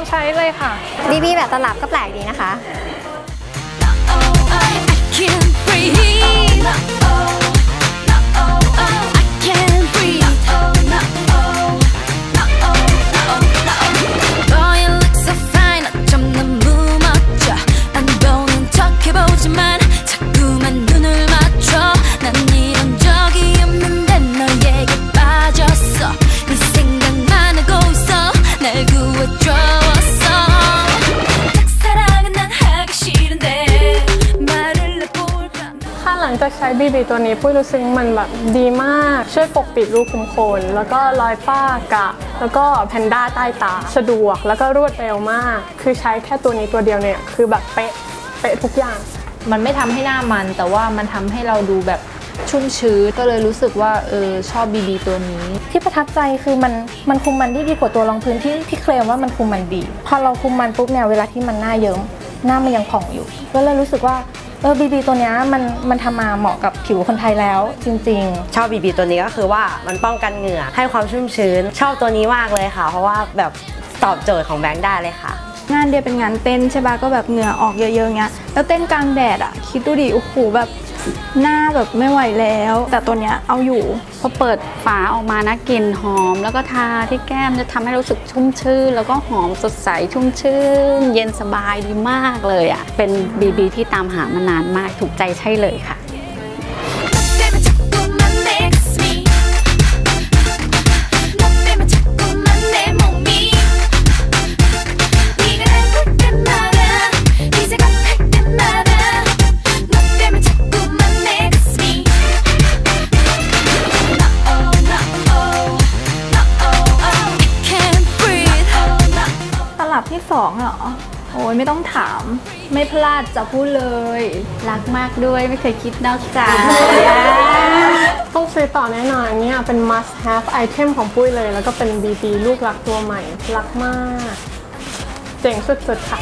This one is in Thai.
องใช้เลยค่ะบีบีแบบตลับก็แปลกดีนะคะ I can't ลังจากใช้ BB ตัวนี้ปุ้ยรู้สึกมันแบบดีมาก ช่วยปกปิดรูขุมขนแล้วก็รอยฝ้ากระแล้วก็แพนด้าใต้ตา สะดวกแล้วก็รวดเร็วมาก คือใช้แค่ตัวนี้ตัวเดียวเนี่ยคือแบบเป๊ะเป๊ะทุกอย่าง มันไม่ทำให้หน้ามัน แต่ว่ามันทำให้เราดูแบบชุ่มชื้นก็เลยรู้สึกว่าเออชอบบีบีตัวนี้ ที่ประทับใจคือมันมันคุมมันได้ดีกว่าตัวรองพื้นที่ที่เคลมว่ามันคุมมันดี พอเราคุมมันปุ๊บเนี่ยเวลาที่มันหน้าเยิ้มหน้ามันยังผ่องอยู่ ก็เลยรู้สึกว่า เออบีบีตัวนี้มันมันทำมาเหมาะกับผิวคนไทยแล้วจริงๆ ชอบบีบีตัวนี้ก็คือว่ามันป้องกันเหงื่อให้ความชุ่มชื้น ชอบตัวนี้มากเลยค่ะ เพราะว่าแบบตอบโจทย์ของแบงค์ได้เลยค่ะ งานเดียเป็นงานเต้นใช่ปะก็แบบเหงื่อออกเยอะๆเงี้ยแล้วเต้นกลางแดดอะคิดดูดิโอ้โหแบบหน้าแบบไม่ไหวแล้ว แต่ตัวเนี้ยเอาอยู่ พอเปิดฝาออกมานะกลิ่นหอม แล้วก็ทาที่แก้มจะทำให้รู้สึกชุ่มชื่น แล้วก็หอมสดใสชุ่มชื่น เย็นสบายดีมากเลยอะ เป็นบีบีที่ตามหามานานมากถูกใจใช่เลยค่ะ บที่สองเหรอ โอ้ยไม่ต้องถาม ไม่พลาดจะพูดเลย รักมากด้วยไม่เคยคิดนอกใจต้องซื้อต่อแน่นอนอันเนี่ยเป็น must have item ของปุ้ยเลย แล้วก็เป็น BB ลูกรักตัวใหม่ รักมาก เจ๋งสุดๆค่ะ